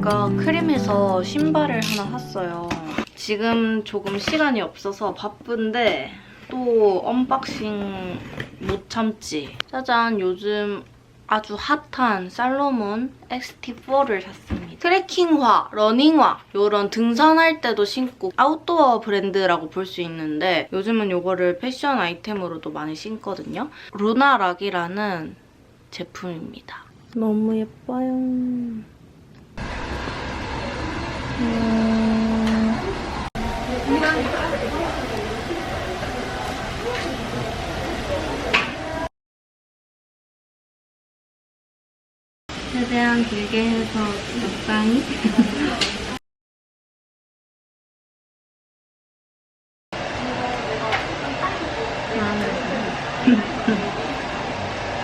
제가 크림에서 신발을 하나 샀어요. 지금 조금 시간이 없어서 바쁜데 또 언박싱 못 참지. 짜잔 요즘 아주 핫한 살로몬 XT4를 샀습니다. 트레킹화, 러닝화 이런 등산할 때도 신고 아웃도어 브랜드라고 볼 수 있는데 요즘은 이거를 패션 아이템으로도 많이 신거든요. 루나락이라는 제품입니다. 너무 예뻐요. 음... 최대한 길게 해서 적당히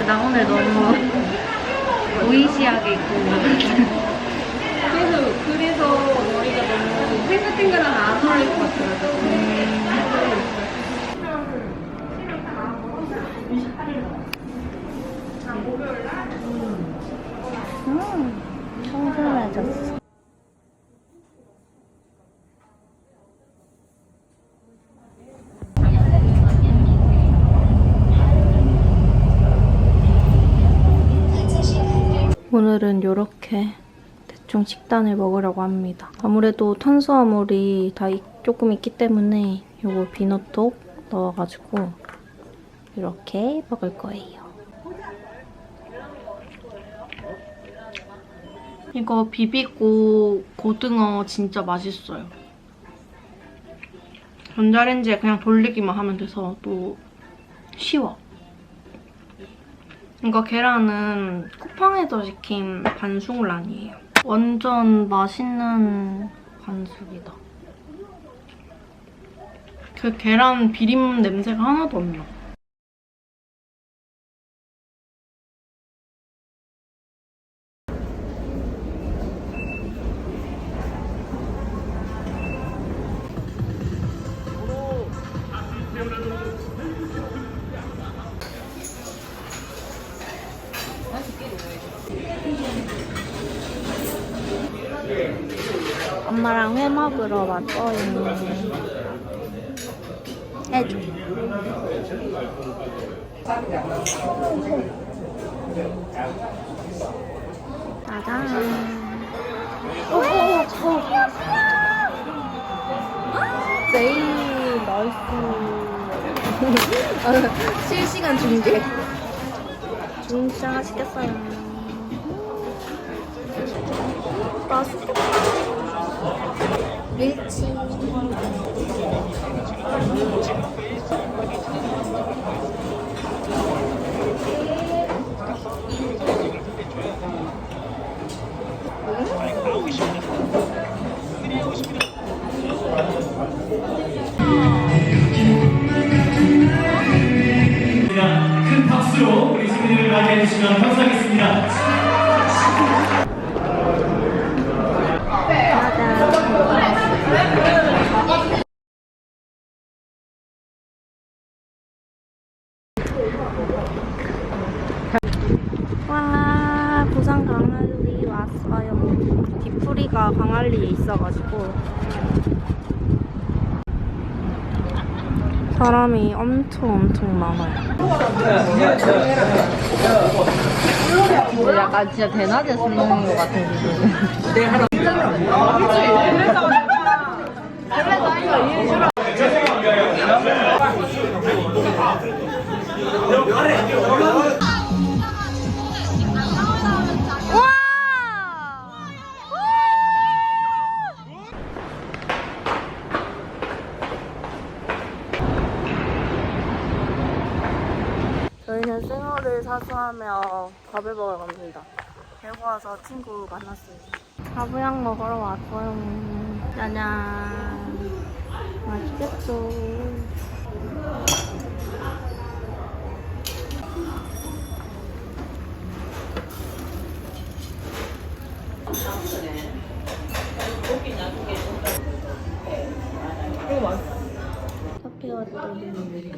나 오늘 너무 보이시하게 입고 그래서 그래서 머리가 너무 탱글탱글한 안 어울릴 것 같아요. 음, 청순해졌어. 오늘은 이렇게 대충 식단을 먹으려고 합니다. 아무래도 탄수화물이 다 이- 조금 있기 때문에 이거 비너톡 넣어가지고 이렇게 먹을 거예요. 이거 비비고 고등어 진짜 맛있어요. 전자레인지에 그냥 돌리기만 하면 돼서 또 쉬워. 이거 계란은 쿠팡에서 시킨 반숙란이에요. 완전 맛있는 반숙이다. 그 계란 비림 냄새가 하나도 안 나. 해줘. 짜잔. 오, 오, 오. 제이, 나이스. 실시간 중계. 진짜 시켰어요. 맛있겠다. 밀 뒤풀이가 강할리에 있어가지고 사람이 엄청 엄청 많아요. 약간 진짜 대낮에 쓰는 것 같은 기분. 갑니다. 배고파서 친구 만났어요. 가부양 먹으러 왔어요. 짜잔. 맛있겠죠. 커피 왔더니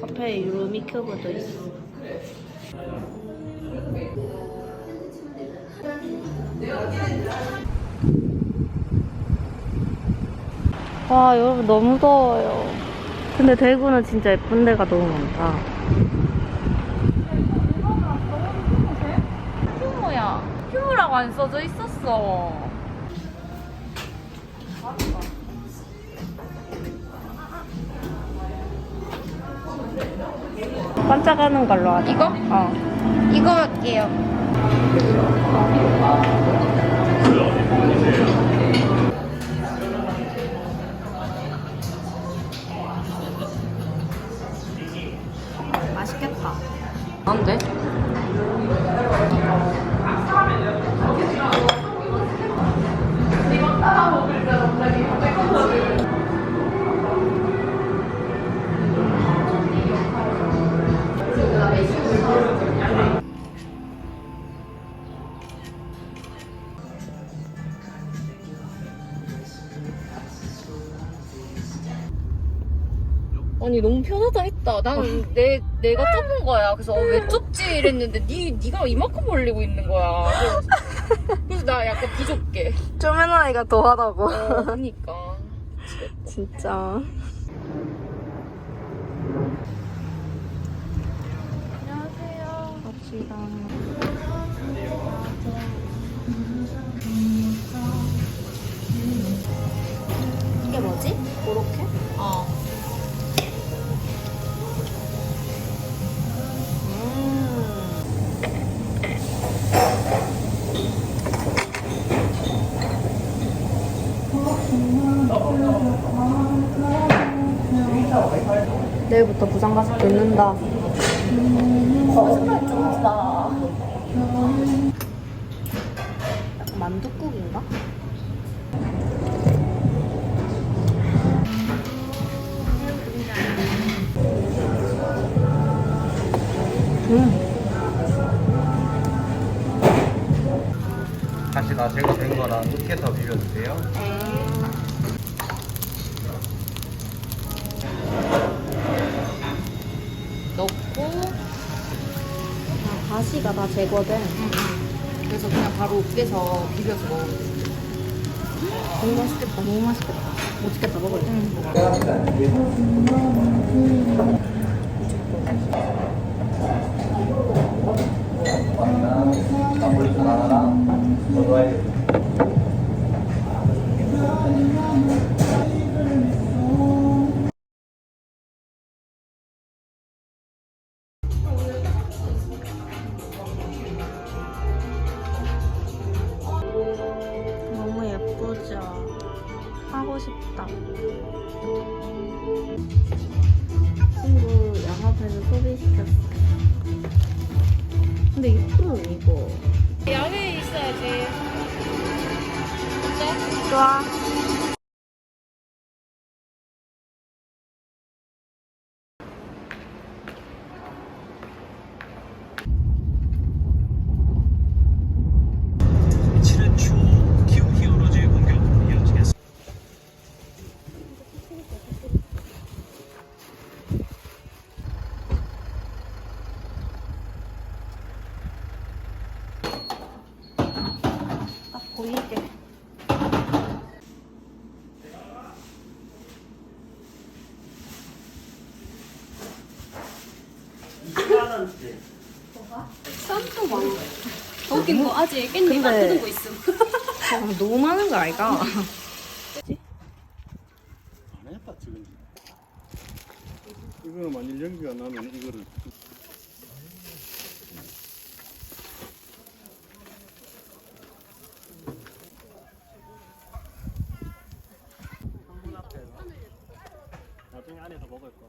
카페에 루미큐브도 있어. 와 여러분 너무 더워요. 근데 대구는 진짜 예쁜 데가 너무 많다. 휴무야. 휴무라고 안 써져 있었어. 반짝하는 걸로 하자. 이거? 어. 이거 할게요. 안 돼? 아니 너무 편 했다. 나는 내 내가 좁은 거야. 그래서 어, 왜 좁지 이랬는데 니 니가 이만큼 벌리고 있는 거야. 그래서, 그래서 나 약간 비좁게. 쪼맨 아이가 더하다고. 어, 그니까. 진짜. 안녕하세요. 갑시다. 이게 뭐지? 고로케? 어. 내일부터 부산 가서 듣는다. 거짓말 좀 하다. 약간 만두국인가? 음. 다시 다 제거된 거라 으깨서 비벼주세요. 아, 가시가 다 제거된. 그래서 그냥 바로 으깨서 비벼서 먹어. 너무 맛있겠다. 너무 맛있겠다. 맛있겠다. 먹을래. 너무 좋아. 치는 추 키우 히어로즈의 공격 이어지겠습니다. 딱 보이게. 쌈도 많아. 웃긴 거 아직 깻잎 안 근데- 뜯은 거 있음. 아, 너무 많은 거 아이가? 안 했다 지금. 이거는 만일 연기가 나면 이거를 나중에 안에서 먹을 거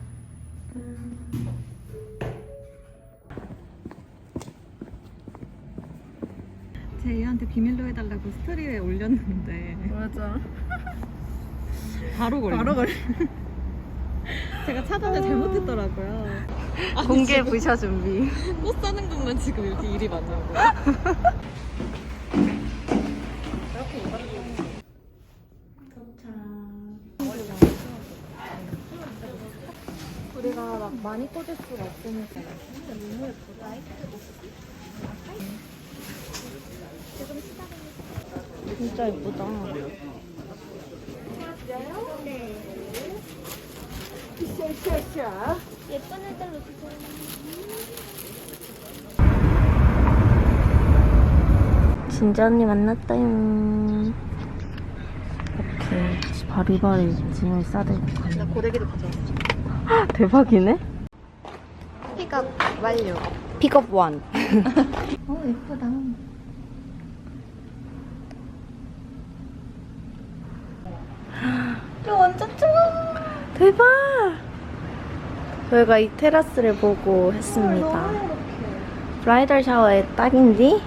제이한테 비밀로 해달라고 스토리에 올렸는데 맞아. 바로 걸려. 바로 걸려. 제가 차단을 잘못했더라고요. 공개 부셔 준비. 꽃 사는 것만 지금 이렇게 일이 많냐고. 우리가 막 많이 꽂을 수가 없으니까. 너무 예쁘다. 진짜 예쁘다. 예쁜 애들로 주세요. 진짜 언니 만났다요. 이렇게 바리바리 짐을 싸들고 가는. 고데기도 가져왔어. 대박이네. 픽업 완료. 픽업 원. 어 예쁘다. 이거 완전 좋아. 대박. 저희가 이 테라스를 보고 했습니다. 브라이덜 샤워에 딱인디?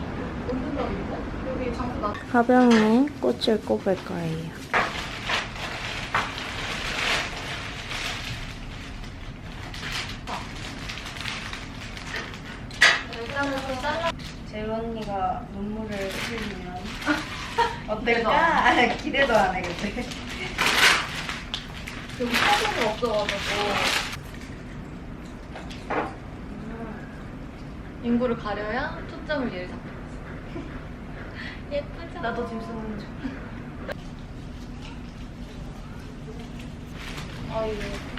가병에 꽃을 꼽을 거예요. 재우 언니가 눈물을 흘리면 어떨까? 기대도 안 해겠지. 여기 사진이 없어가지고. 인구를 가려야 초점을 얘를 잡고. 예쁘죠? 나도 짐 쓰는 중. 아, 이거.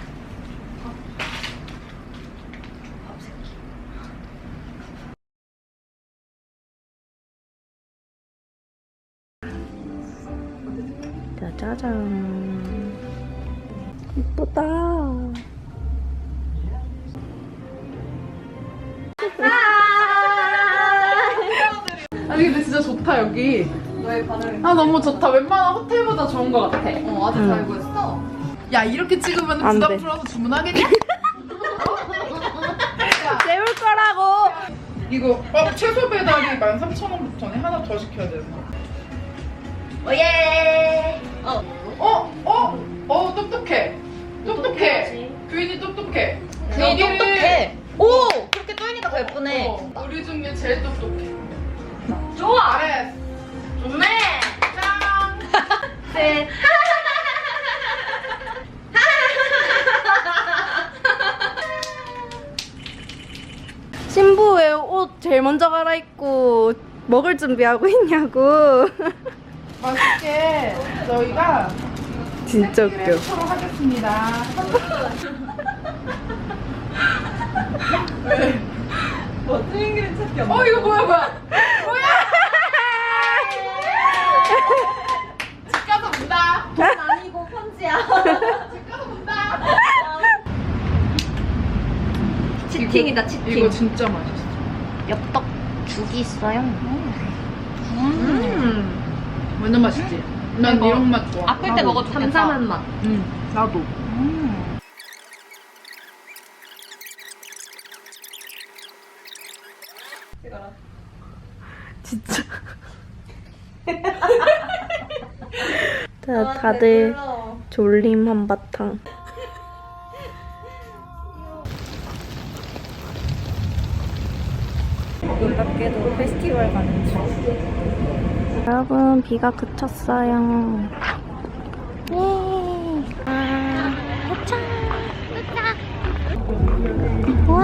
짜자잔. 이쁘다. 아니 근데 진짜 좋다 여기. 아 너무 좋다. 웬만한 호텔보다 좋은 것 같아. 어, 아주 잘 구했어. 야 이렇게 찍으면 안 부담 돼. 풀어서 주문하겠니? 재울 거라고. 이거 어, 최소 배달이 13,000원부터네. 하나 더 시켜야 되나? 오예. 어? 어? 어 똑똑해. 똑똑해. 규인이 똑똑해. 규인이 여기를- 똑똑해. 오 그렇게 떠이니까 더 예쁘네. 어, 우리 중에 제일 똑똑해. 좋아! 잘해. 좋네! 짱. 네. 신부 왜 옷 제일 먼저 갈아입고 먹을 준비하고 있냐고. 맛있게 저희가 진짜 웃겨. 서로 하겠습니다. 뭐 틀린 그림 찾기 없나? 어 이거 뭐야 뭐야 뭐야? 집 가서 본다. 아니고 편지야. 집 가서 본다. 치팅이다 이거 진짜 맛있어. 엽떡 죽이 있어요. 음. 완전 맛있지. 난 이거 이런 맛 좋아. 아플 때 먹어도 좋겠다. 삼삼한 맛. 응. 나도. 진짜. 다, 다들 졸림 한바탕. 놀랍게도 페스티벌 가는 중. 여러분, 비가 그쳤어요. 예! 아! 뭐.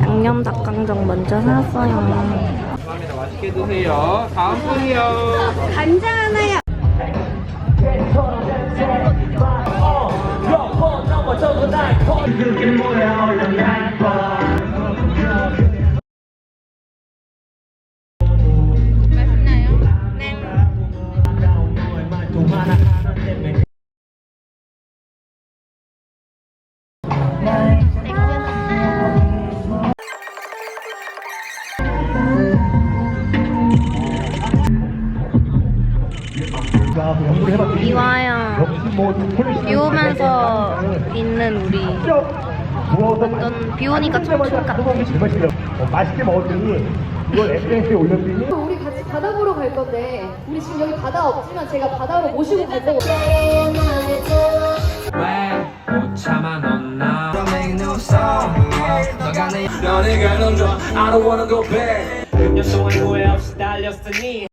양념 닭강정 먼저 샀어요. 감사합니다. 맛있게 드세요. 다음 분이요. 이화 ഒരാളുടെ 있는 우리 완전 비 오니까 청춘 같아 맛있게 먹었더니 이걸 SNS에 올렸더니 우리 같이 바다 보러 갈 건데 우리 지금 여기 바다 없지만 제가 바다로 모시고 갈 거고 왜못 참아 넌나 너가 내 너네가 넌 좋아 I don't wanna go back 6년 동안 후회 없이 달렸으니